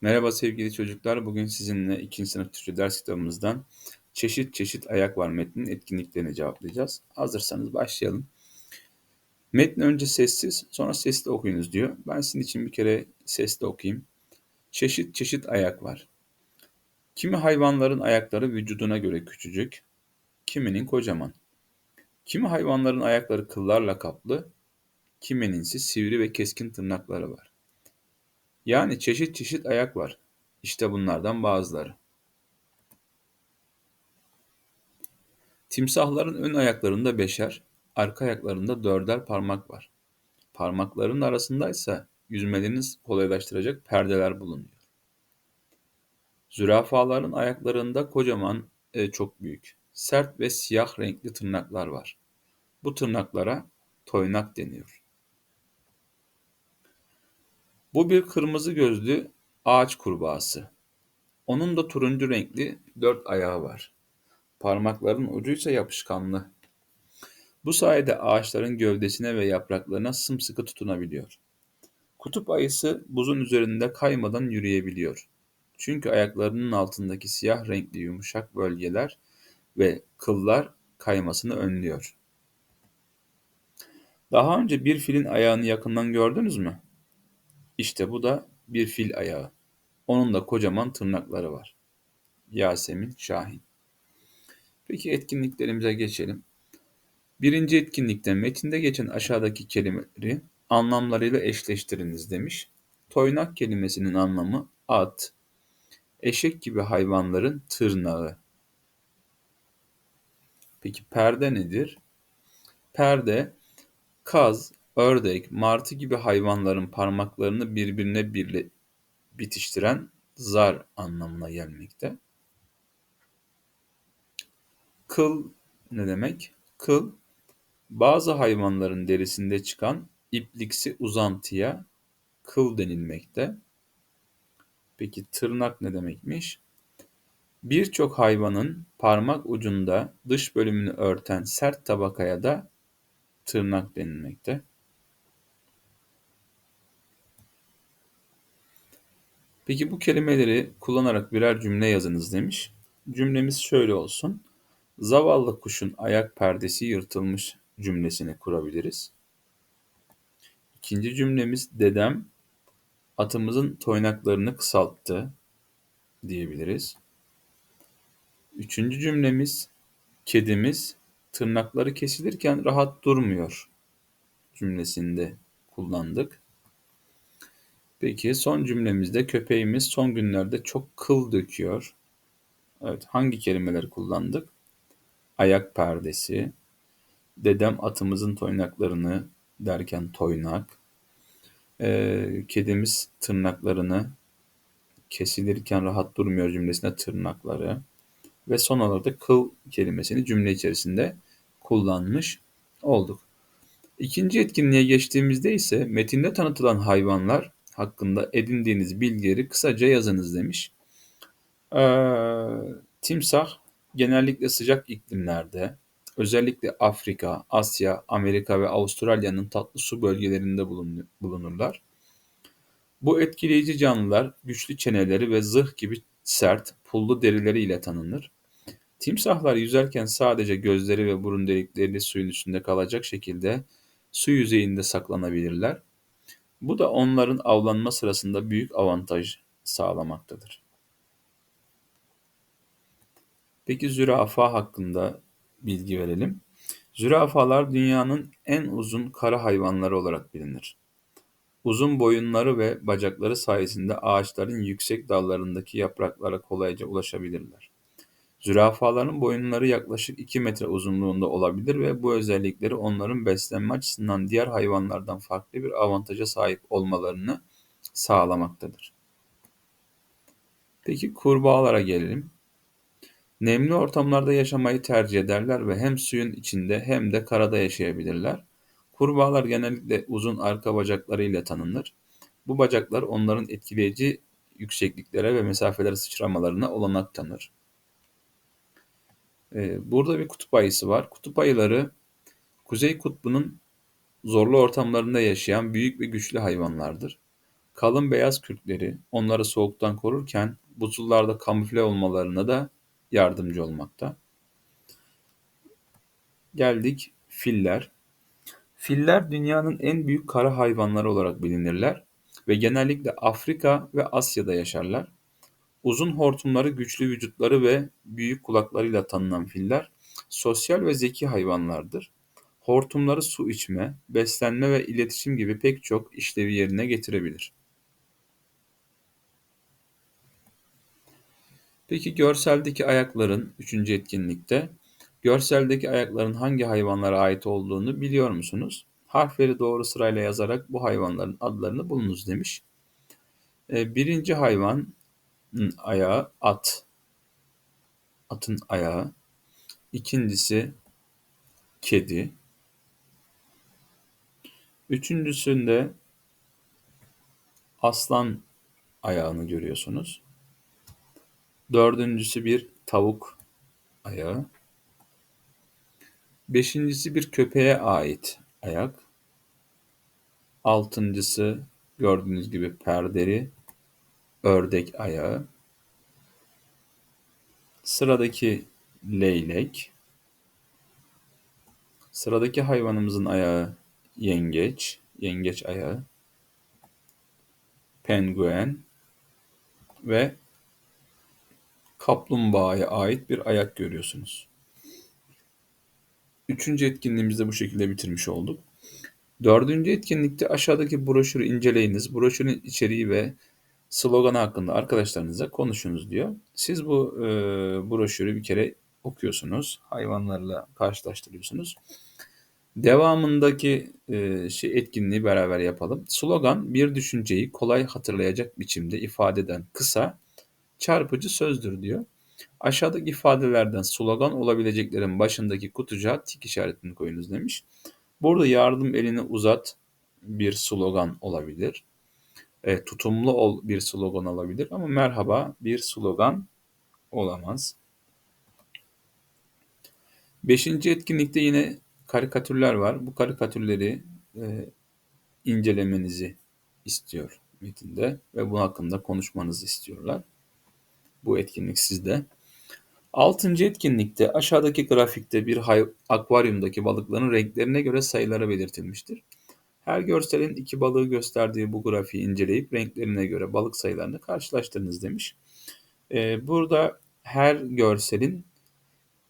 Merhaba sevgili çocuklar. Bugün sizinle 2. sınıf Türkçe ders kitabımızdan çeşit çeşit ayak var metnin etkinliklerini cevaplayacağız. Hazırsanız başlayalım. Metni önce sessiz sonra sesli okuyunuz diyor. Ben sizin için bir kere sesli okuyayım. Çeşit çeşit ayak var. Kimi hayvanların ayakları vücuduna göre küçücük, kiminin kocaman. Kimi hayvanların ayakları kıllarla kaplı, kimininsi sivri ve keskin tırnakları var. Yani çeşit çeşit ayak var. İşte bunlardan bazıları. Timsahların ön ayaklarında beşer, arka ayaklarında dörder parmak var. Parmakların arasındaysa yüzmelerini kolaylaştıracak perdeler bulunuyor. Zürafaların ayaklarında kocaman, e, çok büyük, sert ve siyah renkli tırnaklar var. Bu tırnaklara toynak deniyor. Bu bir kırmızı gözlü ağaç kurbağası. Onun da turuncu renkli dört ayağı var. Parmakların ucu ise yapışkanlı. Bu sayede ağaçların gövdesine ve yapraklarına sımsıkı tutunabiliyor. Kutup ayısı buzun üzerinde kaymadan yürüyebiliyor. Çünkü ayaklarının altındaki siyah renkli yumuşak bölgeler ve kıllar kaymasını önlüyor. Daha önce bir filin ayağını yakından gördünüz mü? İşte bu da bir fil ayağı. Onun da kocaman tırnakları var. Yasemin Şahin. Peki etkinliklerimize geçelim. Birinci etkinlikte metinde geçen aşağıdaki kelimeleri anlamlarıyla eşleştiriniz demiş. Toynak kelimesinin anlamı at, eşek gibi hayvanların tırnağı. Peki perde nedir? Perde, kaz, ördek, martı gibi hayvanların parmaklarını birbirine birle bitiştiren zar anlamına gelmekte. Kıl ne demek? Kıl bazı hayvanların derisinde çıkan ipliksi uzantıya kıl denilmekte. Peki tırnak ne demekmiş? Birçok hayvanın parmak ucunda dış bölümünü örten sert tabakaya da tırnak denilmekte. Peki bu kelimeleri kullanarak birer cümle yazınız demiş. Cümlemiz şöyle olsun. Zavallı kuşun ayak perdesi yırtılmış cümlesini kurabiliriz. İkinci cümlemiz dedem atımızın toynaklarını kısalttı diyebiliriz. Üçüncü cümlemiz kedimiz tırnakları kesilirken rahat durmuyor cümlesinde kullandık. Peki son cümlemizde köpeğimiz son günlerde çok kıl döküyor. Evet hangi kelimeleri kullandık? Ayak perdesi, dedem atımızın toynaklarını derken toynak, ee, kedimiz tırnaklarını kesilirken rahat durmuyor cümlesinde tırnakları ve son olarak da kıl kelimesini cümle içerisinde kullanmış olduk. İkinci etkinliğe geçtiğimizde ise metinde tanıtılan hayvanlar hakkında edindiğiniz bilgileri kısaca yazınız demiş. Ee, timsah genellikle sıcak iklimlerde, özellikle Afrika, Asya, Amerika ve Avustralya'nın tatlı su bölgelerinde bulunurlar. Bu etkileyici canlılar güçlü çeneleri ve zırh gibi sert, pullu derileri ile tanınır. Timsahlar yüzerken sadece gözleri ve burun delikleri suyun üstünde kalacak şekilde su yüzeyinde saklanabilirler. Bu da onların avlanma sırasında büyük avantaj sağlamaktadır. Peki zürafa hakkında bilgi verelim. Zürafalar dünyanın en uzun kara hayvanları olarak bilinir. Uzun boyunları ve bacakları sayesinde ağaçların yüksek dallarındaki yapraklara kolayca ulaşabilirler. Zürafaların boyunları yaklaşık 2 metre uzunluğunda olabilir ve bu özellikleri onların beslenme açısından diğer hayvanlardan farklı bir avantaja sahip olmalarını sağlamaktadır. Peki kurbağalara gelelim. Nemli ortamlarda yaşamayı tercih ederler ve hem suyun içinde hem de karada yaşayabilirler. Kurbağalar genellikle uzun arka bacaklarıyla tanınır. Bu bacaklar onların etkileyici yüksekliklere ve mesafelere sıçramalarına olanak tanır. Ee, burada bir kutup ayısı var. Kutup ayıları Kuzey Kutbu'nun zorlu ortamlarında yaşayan büyük ve güçlü hayvanlardır. Kalın beyaz kürkleri onları soğuktan korurken buzullarda kamufle olmalarına da yardımcı olmakta. Geldik filler. Filler dünyanın en büyük kara hayvanları olarak bilinirler ve genellikle Afrika ve Asya'da yaşarlar. Uzun hortumları, güçlü vücutları ve büyük kulaklarıyla tanınan filler sosyal ve zeki hayvanlardır. Hortumları su içme, beslenme ve iletişim gibi pek çok işlevi yerine getirebilir. Peki görseldeki ayakların üçüncü etkinlikte görseldeki ayakların hangi hayvanlara ait olduğunu biliyor musunuz? Harfleri doğru sırayla yazarak bu hayvanların adlarını bulunuz demiş. Ee, birinci hayvan ayağı at. Atın ayağı. İkincisi kedi. Üçüncüsünde aslan ayağını görüyorsunuz. Dördüncüsü bir tavuk ayağı. Beşincisi bir köpeğe ait ayak. Altıncısı gördüğünüz gibi perderi ördek ayağı. Sıradaki leylek. Sıradaki hayvanımızın ayağı yengeç, yengeç ayağı. Penguen ve kaplumbağaya ait bir ayak görüyorsunuz. Üçüncü etkinliğimizi de bu şekilde bitirmiş olduk. Dördüncü etkinlikte aşağıdaki broşürü inceleyiniz. Broşürün içeriği ve sloganı hakkında arkadaşlarınızla konuşunuz diyor. Siz bu e, broşürü bir kere okuyorsunuz. Hayvanlarla karşılaştırıyorsunuz. Devamındaki e, şey etkinliği beraber yapalım. Slogan bir düşünceyi kolay hatırlayacak biçimde ifade eden kısa, çarpıcı sözdür diyor. Aşağıdaki ifadelerden slogan olabileceklerin başındaki kutucuğa tik işaretini koyunuz demiş. Burada yardım elini uzat bir slogan olabilir. E, tutumlu ol bir slogan olabilir ama merhaba bir slogan olamaz. Beşinci etkinlikte yine karikatürler var. Bu karikatürleri e, incelemenizi istiyor metinde ve bu hakkında konuşmanızı istiyorlar. Bu etkinlik sizde. Altıncı etkinlikte aşağıdaki grafikte bir akvaryumdaki balıkların renklerine göre sayıları belirtilmiştir. Her görselin iki balığı gösterdiği bu grafiği inceleyip renklerine göre balık sayılarını karşılaştırınız demiş. Ee, burada her görselin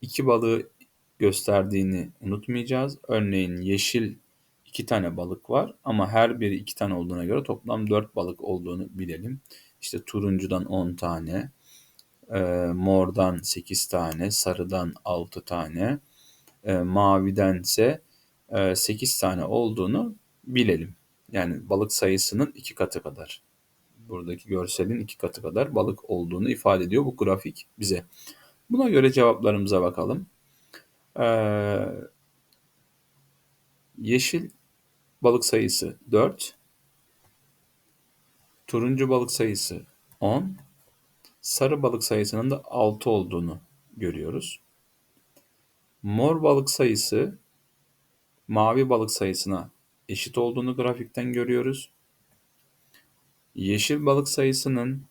iki balığı gösterdiğini unutmayacağız. Örneğin yeşil iki tane balık var ama her biri iki tane olduğuna göre toplam dört balık olduğunu bilelim. İşte turuncudan on tane, e, mordan sekiz tane, sarıdan altı tane, e, mavidense e, 8 tane olduğunu bilelim. Yani balık sayısının iki katı kadar. Buradaki görselin iki katı kadar balık olduğunu ifade ediyor bu grafik bize. Buna göre cevaplarımıza bakalım. Ee, yeşil balık sayısı 4. Turuncu balık sayısı 10. Sarı balık sayısının da 6 olduğunu görüyoruz. Mor balık sayısı mavi balık sayısına eşit olduğunu grafikten görüyoruz. Yeşil balık sayısının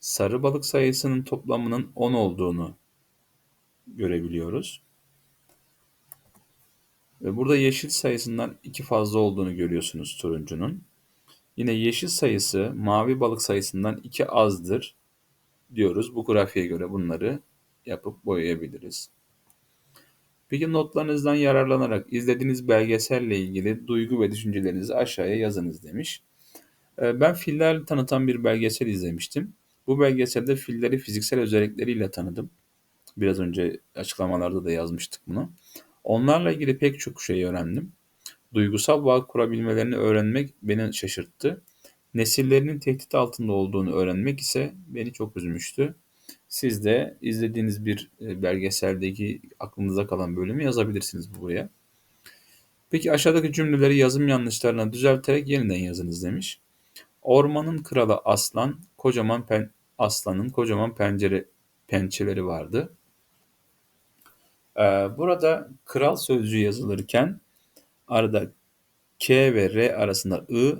sarı balık sayısının toplamının 10 olduğunu görebiliyoruz. Ve burada yeşil sayısından iki fazla olduğunu görüyorsunuz turuncunun. Yine yeşil sayısı mavi balık sayısından iki azdır diyoruz. Bu grafiğe göre bunları yapıp boyayabiliriz. Peki notlarınızdan yararlanarak izlediğiniz belgeselle ilgili duygu ve düşüncelerinizi aşağıya yazınız demiş. Ee, ben filler tanıtan bir belgesel izlemiştim. Bu belgeselde filleri fiziksel özellikleriyle tanıdım. Biraz önce açıklamalarda da yazmıştık bunu. Onlarla ilgili pek çok şey öğrendim. Duygusal bağ kurabilmelerini öğrenmek beni şaşırttı. Nesillerinin tehdit altında olduğunu öğrenmek ise beni çok üzmüştü. Siz de izlediğiniz bir e, belgeseldeki aklınıza kalan bölümü yazabilirsiniz buraya. Peki aşağıdaki cümleleri yazım yanlışlarına düzelterek yeniden yazınız demiş. Ormanın kralı aslan, kocaman pen, aslanın kocaman pencere pençeleri vardı. Ee, burada kral sözcüğü yazılırken arada K ve R arasında I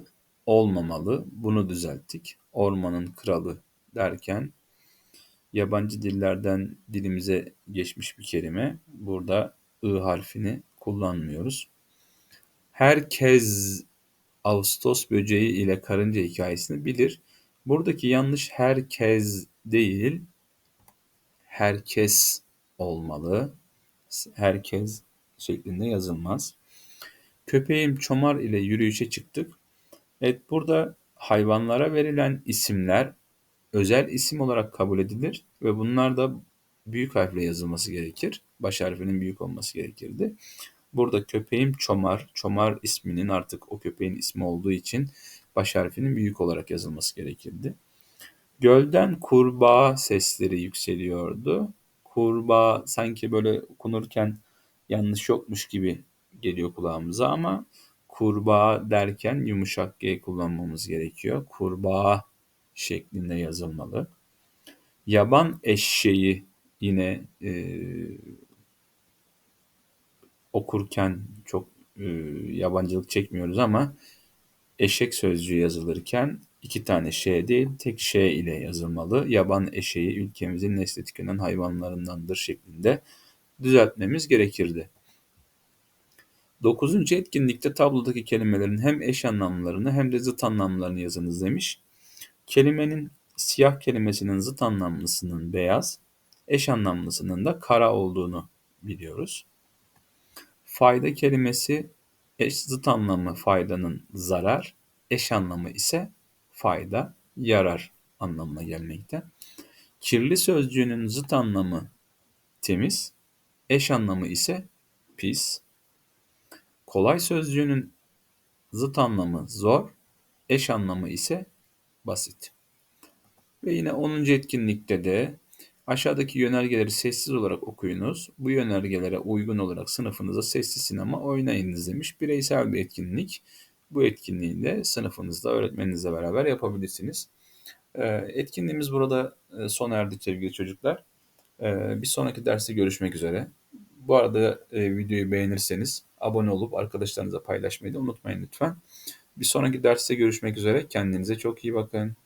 olmamalı. Bunu düzelttik. Ormanın kralı derken yabancı dillerden dilimize geçmiş bir kelime. Burada ı harfini kullanmıyoruz. Herkes Ağustos böceği ile karınca hikayesini bilir. Buradaki yanlış herkes değil, herkes olmalı. Herkes şeklinde yazılmaz. Köpeğim Çomar ile yürüyüşe çıktık. Evet burada hayvanlara verilen isimler özel isim olarak kabul edilir ve bunlar da büyük harfle yazılması gerekir. Baş harfinin büyük olması gerekirdi. Burada köpeğim Çomar. Çomar isminin artık o köpeğin ismi olduğu için baş harfinin büyük olarak yazılması gerekirdi. Gölden kurbağa sesleri yükseliyordu. Kurbağa sanki böyle okunurken yanlış yokmuş gibi geliyor kulağımıza ama kurbağa derken yumuşak G kullanmamız gerekiyor. Kurbağa şeklinde yazılmalı. Yaban eşeği yine e, okurken çok e, yabancılık çekmiyoruz ama eşek sözcüğü yazılırken iki tane ş değil tek ş ile yazılmalı. Yaban eşeği ülkemizin nesli tükenen hayvanlarındandır şeklinde düzeltmemiz gerekirdi. Dokuzuncu etkinlikte tablodaki kelimelerin hem eş anlamlarını hem de zıt anlamlarını yazınız demiş. Kelimenin siyah kelimesinin zıt anlamlısının beyaz, eş anlamlısının da kara olduğunu biliyoruz. Fayda kelimesi eş zıt anlamı faydanın zarar, eş anlamı ise fayda, yarar anlamına gelmekte. Kirli sözcüğünün zıt anlamı temiz, eş anlamı ise pis. Kolay sözcüğünün zıt anlamı zor, eş anlamı ise basit. Ve yine 10. etkinlikte de aşağıdaki yönergeleri sessiz olarak okuyunuz. Bu yönergelere uygun olarak sınıfınıza sessiz sinema oynayınız demiş. Bireysel bir etkinlik. Bu etkinliği de sınıfınızda öğretmeninizle beraber yapabilirsiniz. Ee, etkinliğimiz burada e, sona erdi sevgili çocuklar. Ee, bir sonraki derste görüşmek üzere. Bu arada e, videoyu beğenirseniz abone olup arkadaşlarınıza paylaşmayı da unutmayın lütfen. Bir sonraki derste görüşmek üzere. Kendinize çok iyi bakın.